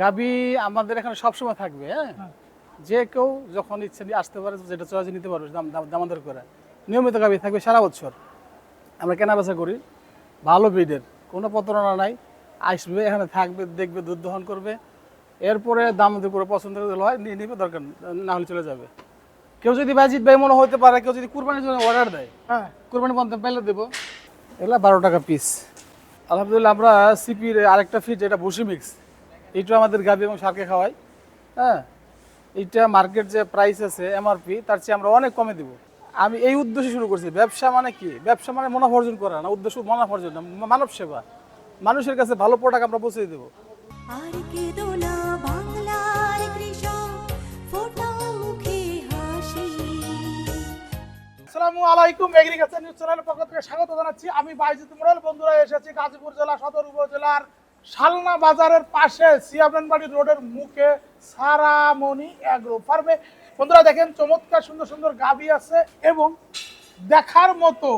গাবি আমাদের এখানে সবসময় থাকবে হ্যাঁ? হ্যাঁ। যে কেউ যখন ইচ্ছে নিয়ে আসতে পারে যেটা চয়েস নিতে পারবে দাম দামাদার করে। নিয়মিত গাবি থাকবে সারা বছর। আমরা কেনা বেচা করি ভালো ব্রিডের কোনো প্রতারণা নাই। আসবে এখানে থাকবে দেখবে দুধ দহন করবে। এরপরে দাম করে পছন্দ করে হয় নিয়ে নিবে দরকার না হলে চলে যাবে। কেউ যদি বাজিত ভাই মনে হতে পারে কেউ যদি কুরবানির জন্য অর্ডার দেয় হ্যাঁ। কোরবানি পর্যন্ত পেলে দেবো। এগুলো বারো টাকা পিস আলহামদুলিল্লাহ আমরা সিপির আরেকটা ফিট যেটা বসি মিক্স এইটা আমাদের গাবি এবং সারকে খাওয়াই হ্যাঁ? এইটা মার্কেট যে প্রাইস আছে এমআরপি তার চেয়ে আমরা অনেক কমে দিব। আমি এই উদ্দেশ্যে শুরু করছি ব্যবসা মানে কি? ব্যবসা মানে মুনাফা অর্জন করা না উদ্দেশ্য মুনাফা অর্জন না মানব সেবা। মানুষের কাছে ভালো প্রোডাক্ট আমরা পৌঁছে দেবো। আর কেঁদো না বাংলার কৃষক ফোটাও মুখে হাসি। আসসালামু আলাইকুম এগ্রিকালচার নিউজ চ্যানেলের পক্ষ থেকে স্বাগত জানাচ্ছি। আমি বাইজিত মোড়াল বন্ধুরা এসেছি গাজীপুর জেলা সদর উপজেলার শালনা বাজারের পাশে সিয়াবেনবাড়ি রোডের মুখে সারামণি অ্যাগ্রো ফার্মে বন্ধুরা দেখেন, চমৎকার সুন্দর সুন্দর গাবি আছে এবং দেখার মতো,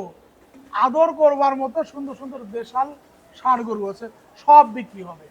আদর করবার মতো সুন্দর সুন্দর দেশাল ষাঁড় গরু আছে। সব বিক্রি হবে।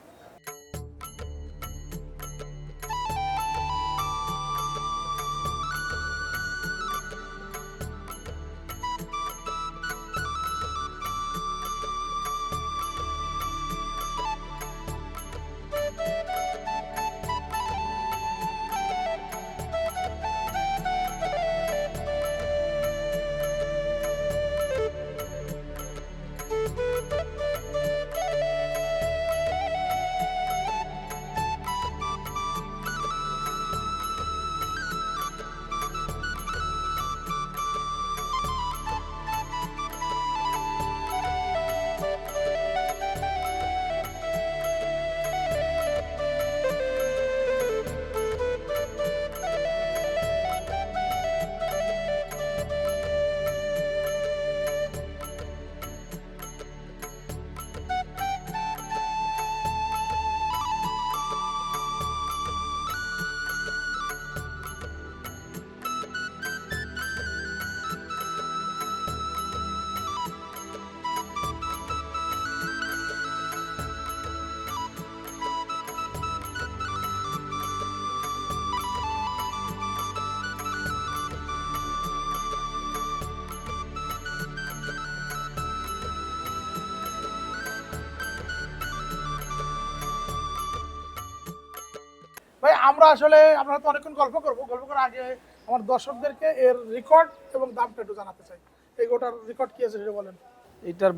আমরা আসলে আমরা তো অনেকক্ষণ গল্প করব। গল্প করার আগে আমার দর্শকদেরকে এর রেকর্ড এবং দামটা একটু জানাতে চাই। এই গোটার রেকর্ড কি আছে সেটা বলেন।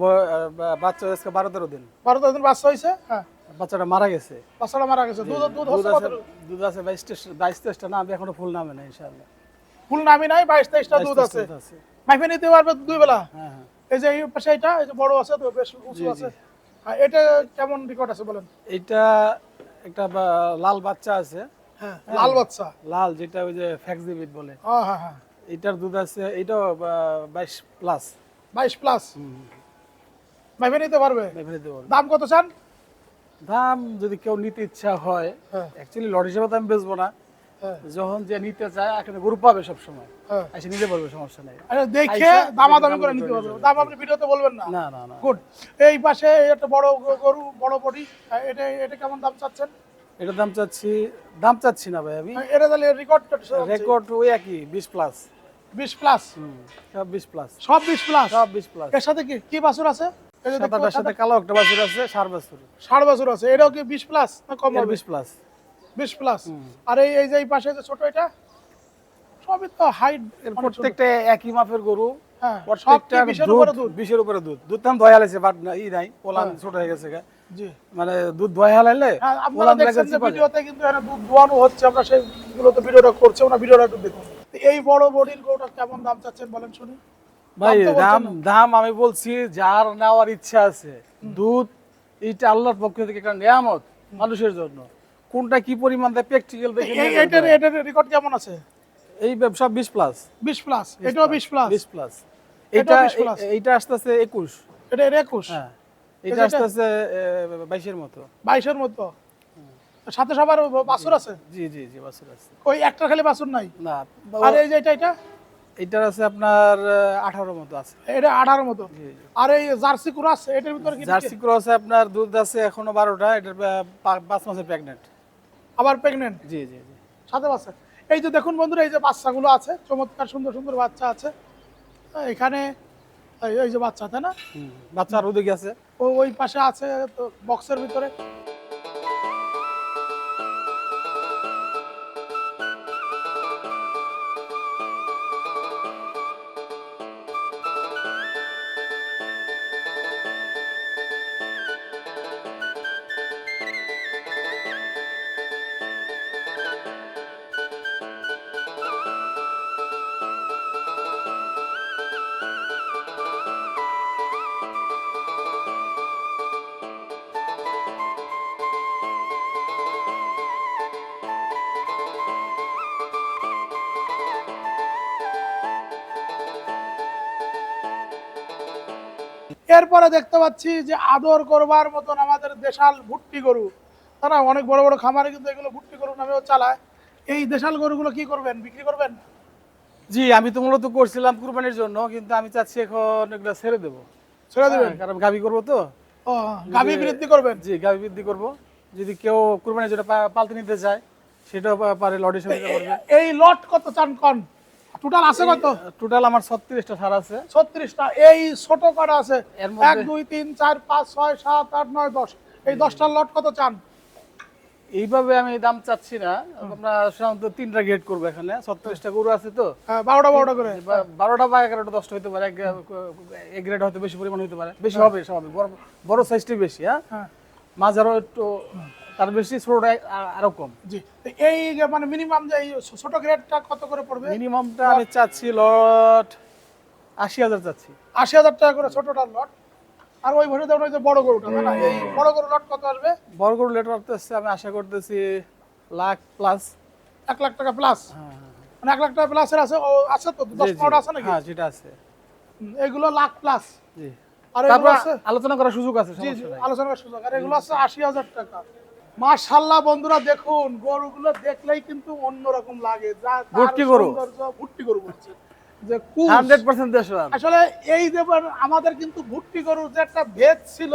বা- বাচ্চা আজকে বারো তেরো দিন। বারো তেরো দিন বাচ্চা হয়েছে? হ্যাঁ। বাচ্চাটা মারা গেছে। বাচ্চাটা মারা গেছে। দুধ দুধ আছে দুধ আছে বাইশ বাইশ তেইশটা না আমি এখনও ফুল নামে না ইনশাআল্লাহ। ফুল নামি নাই বাইশ তেইশটা দুধ আছে। মাইফে নিতে পারবে দুই বেলা? হ্যাঁ হ্যাঁ। এই যে এই পাশে এটা এই যে বড় আছে তো বেশ উঁচু। আছে। হ্যাঁ এটা কেমন রেকর্ড আছে বলেন? এইটা একটা লাল বাচ্চা আছে। লাল বাচ্চা। লাল যেটা ওই যে ফ্যাক্সিবিট বলে। হ্যাঁ হ্যাঁ হ্যাঁ। এটার দুধ আছে এটাও বাইশ প্লাস বাইশ প্লাস মাইফে নিতে পারবে? ফেলে পারব। দাম কত চান? দাম যদি কেউ নিতে ইচ্ছা হয় হ্যাঁ। অ্যাকচুয়ালি লট হিসেবে তো আমি বেচবো না। হ্যাঁ। যখন যে নিতে চায় এখানে গ্রুপ পাবে সবসময়। হ্যাঁ। এসে নিতে পারবে সমস্যা নেই। আচ্ছা দেখে দামাদামি দাম করে নিতে নিতে পারবে। দাম আপনি ভিডিওতে বলবেন না। না না গুড এই পাশে একটা বড় গরু বড় বডি। এটা এটা কেমন দাম চাচ্ছেন? এটার দাম চাচ্ছি দাম চাচ্ছি না ভাই আমি। এটা তাহলে রেকর্ড রেকর্ড ওই একই বিশ প্লাস বিশ প্লাস সব বিশ প্লাস সব বিশ প্লাস সব বিশ প্লাস এর সাথে কি কি বাছুর আছে? সাথে কালো একটা বাছুর আছে সার বাছুর। বাছুর আছে। এটাও কি বিশ প্লাস না কম হবে? বিশ প্লাস বিশ প্লাস আর এই এই যে এই পাশে যে ছোট এটা সবই তো হাইট প্রত্যেকটা একই মাপের গরু। হ্যাঁ প্রত্যেকটা বিশের উপরে দুধ বিশের উপরে দুধ। দুধ দাম দয়া লাগছে বাট ই নাই পোলান হ্যাঁ। ছোট হয়ে গেছে মানে দুধ দয়া হালাইলে হ্যাঁ আপনারা দেখছেন যে ভিডিওতে কিন্তু এখানে দুধ দোয়ানো হচ্ছে আমরা সেইগুলোতে ভিডিওটা করছি ওনা ভিডিওটা একটু দেখুন। এই বড় বডির গরুটা কেমন দাম চাচ্ছেন বলেন শুনি। ভাই দাম দাম আমি বলছি যার নেওয়ার ইচ্ছা আছে দুধ এইটা আল্লাহর পক্ষ থেকে একটা নিয়ামত মানুষের জন্য। কোনটা কি পরিমাণ দেয় প্র্যাকটিক্যাল দেখে এটার এটার রেকর্ড কেমন আছে? এই ব্যবসা বিশ প্লাস বিশ প্লাস এটাও বিশ প্লাস বিশ প্লাস এটাও এটা 20 plus। এ- এইটা আসতেছে একুশ। এটা এর একুশ? হ্যাঁ। এটা- আসতেছে বাইশের মতো। বাইশের মতো? সাথে সবার বাছুর আছে? জি জি জি বাছুর আছে। ওই একটা খালি বাছুর নাই? না আর এই যে এটা এটা? এটার আছে আপনার আঠারো মতো আছে। এটা আঠারো মতো? আর এই জার্সি ক্রস এটার ভিতরে কি জার্সি ক্রস আপনার দুধ আছে এখনও বারোটা এটার পাঁচ মাসের প্রেগনেন্ট আবার প্রেগনেন্ট জি জি জি। সাথে বাচ্চা এই যে দেখুন বন্ধুরা এই যে বাচ্চাগুলো আছে চমৎকার সুন্দর সুন্দর বাচ্চা আছে। এখানে এই- যে বাচ্চা তাই না? বাচ্চা আর ওদিকে আছে। ও ওই পাশে আছে বক্সের ভিতরে। এরপরে দেখতে পাচ্ছি যে আদর করবার মতন আমাদের দেশাল ভুট্টি গরু। তারা অনেক বড় বড় খামারে কিন্তু এগুলো ভুট্টি গরু নামেও চালায়। এই দেশাল গরুগুলো কি করবেন? বিক্রি করবেন? জি আমি তো মূলত করছিলাম কুরবানির জন্য কিন্তু আমি চাচ্ছি এখন এগুলো ছেড়ে দেবো। ছেড়ে দেবেন? হ্যাঁ, কারণ গাবি করব তো। গাভী বৃদ্ধি করবেন? জি গাবি বৃদ্ধি করব। যদি কেউ কুরবানির জন্য পালতে নিতে চায় সেটাও পারে সুবিধা করবে। এই লট কত চান কন? টোটাল আছে কত? টোটাল আমার ছত্রিশটা সার আছে। ছত্রিশটা? এই ছোট কটা আছে। এর মধ্যে- এক দুই তিন চার পাঁচ ছয় সাত আট নয় দশ। এই দশটার লট কত চান? এইভাবে আমি দাম চাচ্ছি না। আমরা সাধারণত তিনটা গেট করব এখানে। ছত্রিশটা গরু আছে তো। হ্যাঁ, বারোটা বারোটা করে। বারোটা বা এগারোটা দশটা হতে পারে। এক গ্রেড হয়তো বেশি পরিমাণ হতে পারে। বেশি হবে স্বাভাবিক। বড় বড় সাইজটাই বেশি হ্যাঁ। হ্যাঁ। মাঝারও একটু তার বেশি ছোটটা আরও কম। জি এই মানে মিনিমাম যে ছোট গ্রেডটা কত করে পড়বে? মিনিমামটা আমি চাচ্ছি লট আশি হাজার চাচ্ছি। আশি হাজার টাকা করে ছোটটার লট আর ওই দেবেন ওই যে বড় গরুটা না? এই বড় গরু লট কত আসবে? বড় গরু লেটার আসতেছে আমি আশা করতেছি লাখ প্লাস এক লাখ টাকা প্লাস মানে এক লাখ টাকা প্লাসের আছে? ও আছে তো? দশ পনেরোটা আছে নাকি? হ্যাঁ যেটা আছে। এগুলো লাখ প্লাস জি। আর এগুলো আছে? আলোচনা করার সুযোগ আছে জি আলোচনার সুযোগ। আর এগুলো আছে আশি হাজার টাকা। মাশাল্লাহ বন্ধুরা দেখুন গরুগুলো দেখলেই কিন্তু অন্যরকম লাগে। যা তার গরু। ভর্তি গরু বলছে। যে হান্ড্রেড পার্সেন্ট আসলে এই যে আমাদের কিন্তু ভুট্টি গরুর যে একটা ভেদ ছিল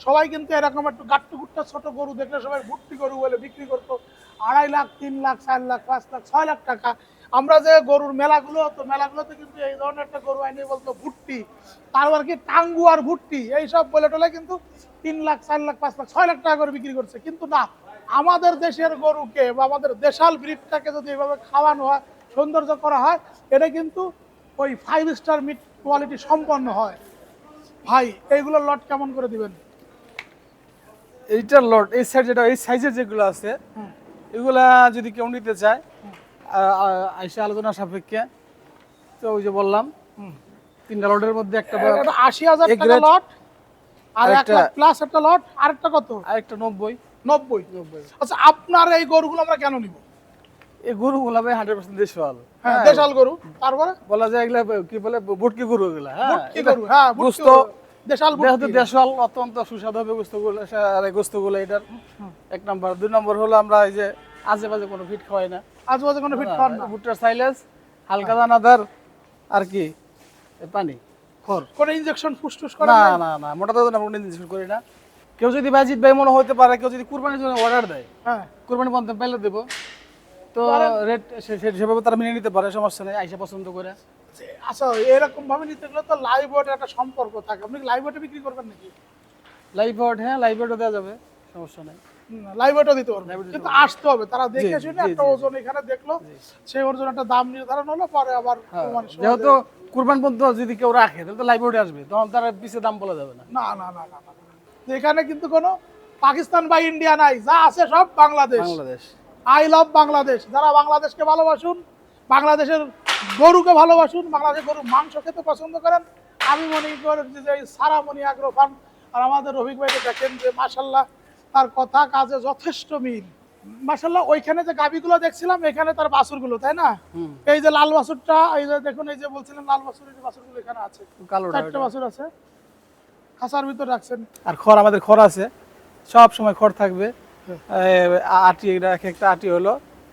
সবাই কিন্তু এরকম একটু গাট্টু গুট্টা ছোট গরু দেখলে সবাই ভুট্টি গরু বলে বিক্রি করতো। আড়াই লাখ তিন লাখ চার লাখ পাঁচ লাখ ছয় লাখ টাকা আমরা যে গরুর মেলাগুলো হতো মেলাগুলোতে কিন্তু এই ধরনের একটা গরু আইনি বলতো ভুট্টি। তারপর কি টাঙ্গু আর ভুট্টি এইসব বলে টলে কিন্তু তিন লাখ চার লাখ পাঁচ লাখ ছয় লাখ টাকা করে বিক্রি করছে। কিন্তু না আমাদের দেশের গরুকে বা আমাদের দেশাল ব্রিডটাকে যদি এভাবে খাওয়ানো হয় সৌন্দর্য করা হয় এটা কিন্তু ওই ফাইভ স্টার মিট কোয়ালিটি সম্পন্ন হয়। ভাই এইগুলোর লট কেমন করে দিবেন? এইটার লট এই সাইজ যেটা এই সাইজের যেগুলো আছে এগুলা যদি কেউ নিতে চায় আইসা আলোচনা সাপেক্ষে তো ওই যে বললাম তিনটা লটের মধ্যে একটা আশি হাজার টাকা লট আর এক আরেকটা- লাখ প্লাস একটা লট আরেকটা কত? আরেকটা নব্বই। নব্বই। নব্বই। আচ্ছা আপনার এই গরুগুলো আমরা কেন নিব? এই গরুগুলা ভাই হান্ড্রেড পার্সেন্ট হ্যাঁ হ্যাঁ, দেশাল গরু। তারপরে? বলা যায় এগুলা কি বলে বুটকি গরু এগুলা হ্যাঁ। গরু হ্যাঁ গরু। দেশাল যেহেতু অত্যন্ত সুস্বাদু হবে গোস্তগুলো আর গোস্তগুলো এটার। এক নম্বর। দুই নম্বর হলো আমরা এই যে আজে বাজে কোনো ফিট খাওয়াই না। আজবাজে কোনো ফিট খান না। ভুট্টার সাইলেস হালকা দানাদার আর কি? পানি খড়। কোনো ইনজেকশন ফুসটুস করে না না না মোটা দাদা আমরা কোনো জিনিস করি না। কেউ যদি বাজিত ভাই মনে হতে পারে কেউ যদি কুরবানির জন্য অর্ডার দেয় হ্যাঁ। কুরবানি পর্যন্ত পাইলে দেবো। তো রেট সেভাবে তারা মেনে নিতে পারে সমস্যা নেই আইসা পছন্দ করে। আচ্ছা এরকম ভাবে নিতে গেলে তো লাইভ ওয়েটের একটা সম্পর্ক থাকে। আপনি লাইভ ওয়েটে বিক্রি করবেন নাকি? লাইভ আউট হ্যাঁ লাইভ আউটও দেওয়া যাবে সমস্যা নেই। লাইভ দিতে কিন্তু আসতে হবে। তারা দেখে শুনে একটা ওজন এখানে দেখল। সেই ওজন একটা দাম নির্ধারণ হলো পরে আবার হ্যাঁ, যেহেতু কুরবান পর্যন্ত যদি কেউ রাখে তাহলে তো লাইভ আসবে। তখন তার পিছিয়ে দাম বলা যাবে না। না না না না। এখানে কিন্তু কোনো পাকিস্তান বা ইন্ডিয়া নাই। যা আছে সব Bangladesh. Bangladesh. I love Bangladesh. যারা বাংলাদেশকে ভালোবাসুন বাংলাদেশের গরুকে ভালোবাসুন বাংলাদেশের গরু মাংস খেতে পছন্দ করেন আমি মনে করি যে সারামণি আগ্রহ খান আর আমাদের রফিক ভাইকে দেখেন যে মাসাল্লাহ তার কথা কাজে যথেষ্ট মিল। মাসাল্লাহ ওইখানে যে গাবিগুলো দেখছিলাম এখানে তার বাছুরগুলো তাই না? এই যে লাল বাছুরটা এই যে দেখুন এই যে বলছিলেন লাল বাছুর এই যে বাছুরগুলো এখানে আছে। চারটে। বাছুর আছে। খাসার ভিতর রাখছেন। আর খড় আমাদের খড় আছে। সব সময় খড় থাকবে। আটি এক একটা আটি হলো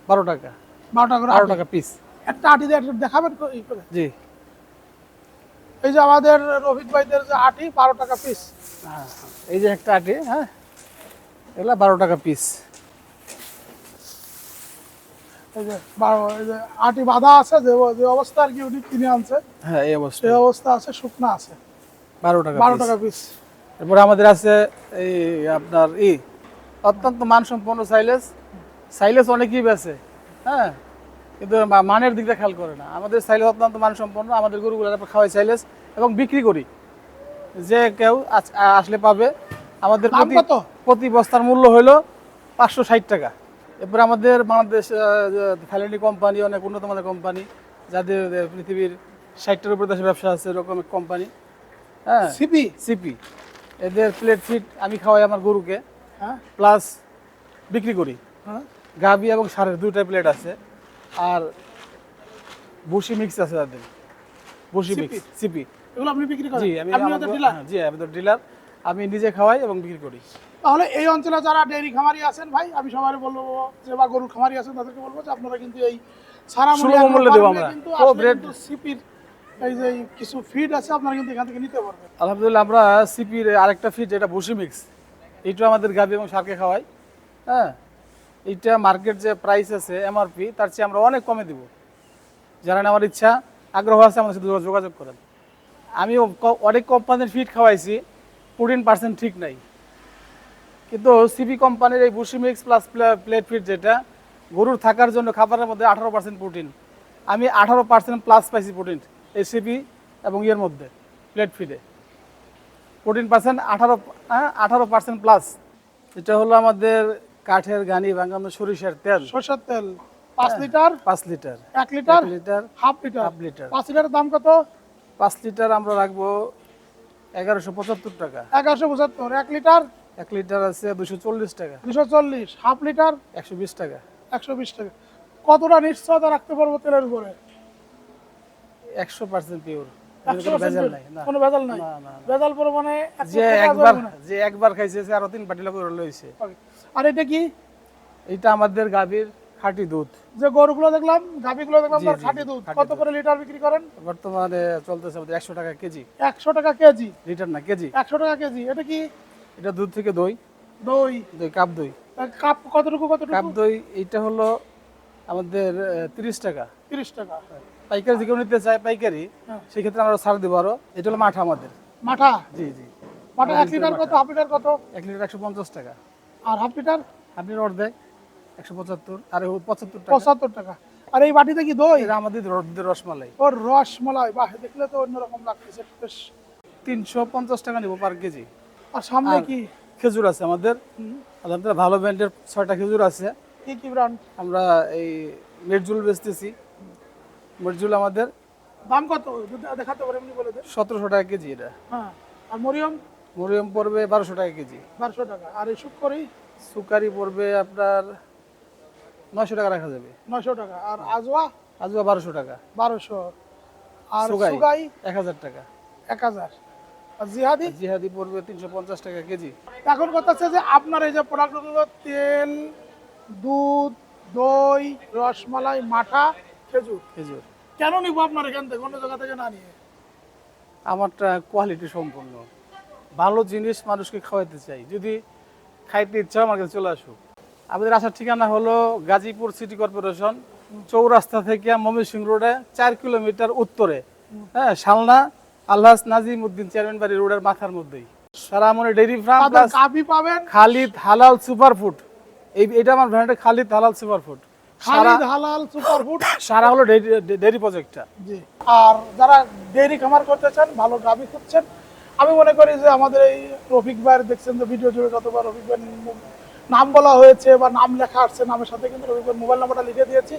বারো টাকা। বারোটা করে বারো টাকা পিস একটা আটি দেখাবেন জি। এই যে আমাদের রফিক ভাইদের যে আটি বারো টাকা পিস হ্যাঁ, এই যে একটা আটি হ্যাঁ? এগুলা বারো টাকা পিস এই যে এই আটি বাঁধা আছে যে যে অবস্থা আর কি উনি কিনে আনছে হ্যাঁ এই অবস্থা। সেই অবস্থা আছে শুকনা আছে। বারো টাকা বারো টাকা পিস এরপরে আমাদের আছে এই আপনার ই অত্যন্ত মানসম্পন্ন সাইলেস সাইলেস অনেকেই বেছে হ্যাঁ? কিন্তু মানের দিকটা খেয়াল করে না। আমাদের সাইলেস অত্যন্ত মানসম্পন্ন আমাদের গরুগুলো খাওয়াই সাইলেস এবং বিক্রি করি। যে কেউ আসলে পাবে আমাদের প্রতি কত? প্রতি বস্তার মূল্য হলো পাঁচশো ষাট টাকা। এরপরে আমাদের বাংলাদেশ ফ্যালেন্ডি কোম্পানি অনেক উন্নত মানের কোম্পানি যাদের পৃথিবীর ষাটটার উপর দেশে ব্যবসা আছে এরকম কোম্পানি হ্যাঁ সিপি সিপি এদের প্লেট ফিট আমি খাওয়াই আমার গরুকে হ্যাঁ। প্লাস বিক্রি করি। হ্যাঁ। গাবি এবং সারের দুইটা প্লেট আছে আর বসি মিক্স আছে তাদের। বসি মিক্স সিপি এগুলো আপনি বিক্রি করেন? জি আমি হ্যাঁ, জি আমি তো ডিলার আমি নিজে খাওয়াই এবং বিক্রি করি। তাহলে এই অঞ্চলে যারা ডেয়ারি খামারি আছেন ভাই আমি সবাই বলব যে বা গরুর খামারি আছেন তাদেরকে বলব যে আপনারা কিন্তু এই সারা মূল্যে দেবো আমরা। কিন্তু সিপির এই যে কিছু ফিড আছে আপনারা কিন্তু এখান থেকে নিতে পারবেন। আলহামদুলিল্লাহ আমরা সিপির আরেকটা ফিট যেটা বসি মিক্স এইটা আমাদের গাবি এবং সারকে খাওয়াই হ্যাঁ? এইটা মার্কেট যে প্রাইস আছে এমআরপি তার চেয়ে আমরা অনেক কমে দিব। যারা নেওয়ার ইচ্ছা আগ্রহ আছে আমাদের সাথে যোগাযোগ করেন। আমি অনেক কোম্পানির ফিট খাওয়াইছি। ফোরটিন পার্সেন্ট ঠিক নাই। কিন্তু সিপি কোম্পানির এই বুসি মিক্স প্লাস প্লেট ফিট যেটা গরুর থাকার জন্য খাবারের মধ্যে আঠারো পার্সেন্ট প্রোটিন আমি আঠারো পার্সেন্ট প্লাস পাইছি প্রোটিন এই সিপি এবং ইয়ের মধ্যে প্লেট ফিডে প্রোটিন পার্সেন্ট আঠারো হ্যাঁ আঠারো পার্সেন্ট প্লাস এটা হলো আমাদের কাঠের গানি বাঙানো সরিষার তেল। সরষের তেল পাঁচ লিটার? পাঁচ লিটার। এক litre? Litre. Half litre. Half litre. পাঁচ লিটারের দাম কত? পাঁচ লিটার আমরা রাখব এগারোশো পঁচাত্তর টাকা। এগারোশো পঁচাত্তর এক লিটার? এক লিটার আছে দুশো চল্লিশ টাকা। দুশো চল্লিশ হাফ লিটার? একশো বিশ টাকা। একশো বিশ টাকা। কতটা নিশ্চয়তা রাখতে পারব তেলের উপরে? একশো পার্সেন্ট পিওর। কোনো ভেজাল নাই। ভেজাল পরিমাণে যে একবার যে একবার খাইছে তিন লইছে আর এটা কি? এটা আমাদের গাভীর খাঁটি দুধ। যে গরুগুলো দেখলাম গাভিগুলো দেখলাম তার খাঁটি দুধ। কত করে লিটার বিক্রি করেন? বর্তমানে চলতেছে আমাদের একশো টাকা কেজি। একশো টাকা কেজি? লিটার না কেজি। একশো টাকা কেজি। এটা কি? এটা দুধ থেকে দই। দই। দই কাপ দই। কাপ কতটুকু কাপ দই এইটা হলো আমাদের তিরিশ টাকা। তিরিশ টাকা। পাইকারি যে কেউ নিতে চায় পাইকারি হ্যাঁ। সেই ক্ষেত্রে আমরা ছাড় দেবো আরও। এটা হলো মাঠা আমাদের। মাঠা? জি জি। মাঠা এক লিটার কত? হাফ লিটার কত? এক লিটার একশো পঞ্চাশ টাকা। আর হাফ লিটার? আপনি অর্ধেক। একশো পঁচাত্তর আর পঁচাত্তর পঁচাত্তর টাকা। আর এই বাটিতে কি দই? আমাদের রসমালাই। ওর রসমালাই বাহ দেখলে তো অন্যরকম লাগতেছে। বেশ। তিনশো পঞ্চাশ টাকা নেব পার কেজি। আর সামনে কি? খেজুর আছে আমাদের। আলহামদুলিল্লাহ ভালো ব্র্যান্ডের ছয়টা খেজুর আছে। কি কি ব্র্যান্ড আমরা এই মেরজুল বেচতেছি। মেরজুল আমাদের। দাম কত? দেখাতে পারে এমনি বলে দেন সতেরোশো টাকা কেজি এটা। হ্যাঁ। আর মরিয়ম? মরিয়ম পড়বে বারোশো টাকা কেজি। বারোশো টাকা। আর এই শুকরি সুকারি পড়বে আপনার নয়শো টাকা রাখা যাবে। নয়শো টাকা। আর আজওয়া? আজুয়া বারোশো টাকা। বারোশো। আর সুগাই? সুগাই? এক হাজার টাকা। এক হাজার। আর জিহাদি? জিহাদি পড়বে তিনশো পঞ্চাশ টাকা কেজি। এখন কথা হচ্ছে যে আপনার এই যে প্রোডাক্টগুলো তেল দুধ দই রসমালাই মাঠা খেজুর। খেজুর। কেন নিবো আপনার এখান থেকে? অন্য জায়গা থেকে না নিয়ে? আমারটা কোয়ালিটি সম্পূর্ণ ভালো জিনিস মানুষকে খাওয়াতে চাই। যদি খাইতে ইচ্ছা আমার কাছে চলে আসুক। আমাদের আসার ঠিকানা হলো গাজীপুর সিটি কর্পোরেশন চৌরাস্তা থেকে ময়মনসিং রোডে চার কিলোমিটার উত্তরে। হ্যাঁ শালনা আল্লাহ নাজিম উদ্দিন চেয়ারম্যান বাড়ি রোডের মাথার মধ্যেই। সারামনি ডেইরি ফার্ম প্লাস পাবেন। খালিদ হালাল সুপার ফুড এই এটা আমার ব্র্যান্ডের খালিদ হালাল সুপার ফুড খালিদ হালাল সুপারফুড। সারা হলো ডেইরি প্রজেক্টটা। জি। আর যারা ডেইরি খামার করতে চান ভালো গাভি খুঁজছেন আমি মনে করি যে আমাদের এই রফিক ভাইয়ের দেখছেন যে ভিডিও জুড়ে কতবার রফিক ভাইয়ের নাম বলা হয়েছে বা নাম লেখা আসছে, নামের সাথে কিন্তু রফিক ভাইয়ের মোবাইল নাম্বারটা লিখে দিয়েছি।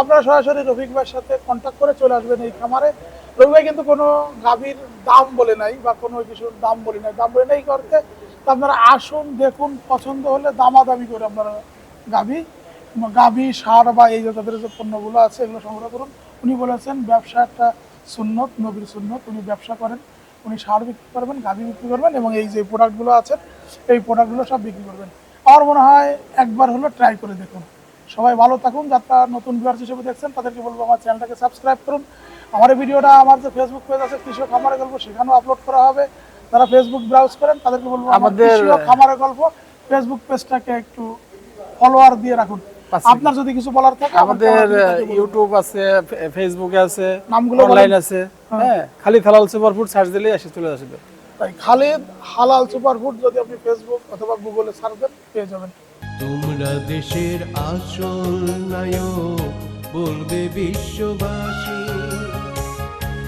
আপনারা সরাসরি রফিক ভাইয়ের সাথে কন্ট্যাক্ট করে চলে আসবেন এই খামারে। রফিক ভাই কিন্তু কোনো গাভীর দাম বলে নাই বা কোনো কিছুর দাম বলে নাই। দাম বলে নাই করতে আপনারা আসুন, দেখুন, পছন্দ হলে দামাদামি করে আপনারা গাভী গাভী সার বা এই যে তাদের যে পণ্যগুলো আছে এগুলো সংগ্রহ করুন। উনি বলেছেন, ব্যবসা একটা সুন্নত, নবীর সুন্নত। উনি ব্যবসা করেন, উনি সার বিক্রি করবেন, গাভী বিক্রি করবেন এবং এই যে প্রোডাক্টগুলো আছে, এই প্রোডাক্টগুলো সব বিক্রি করবেন। আমার মনে হয় একবার হলো ট্রাই করে দেখুন। সবাই ভালো থাকুন যারা নতুন ভিউয়ার্স হিসেবে দেখছেন তাদেরকে বলব আমার চ্যানেলটাকে সাবস্ক্রাইব করুন। আমার এই ভিডিওটা আমার যে ফেসবুক পেজ আছে কৃষক খামারের গল্প সেখানেও আপলোড করা হবে। যারা ফেসবুক ব্রাউজ করেন তাদেরকে বলব আমাদের খামারের গল্প ফেসবুক পেজটাকে একটু ফলোয়ার দিয়ে রাখুন। আপনার যদি কিছু বলার থাকে আমাদের ইউটিউব আছে ফেসবুকে আছে নামগুলো অনলাইন আছে। হ্যাঁ। খালি থালাল সুপার ফুড সার্চ দিলেই এসে চলে আসবে। তাই খালিদ হালাল সুপারফুড যদি আপনি ফেসবুক অথবা গুগলে সার্চ দেন, পেয়ে যাবেন। তোমরা দেশের আসল নায়ক, বলবে বিশ্ববাসী।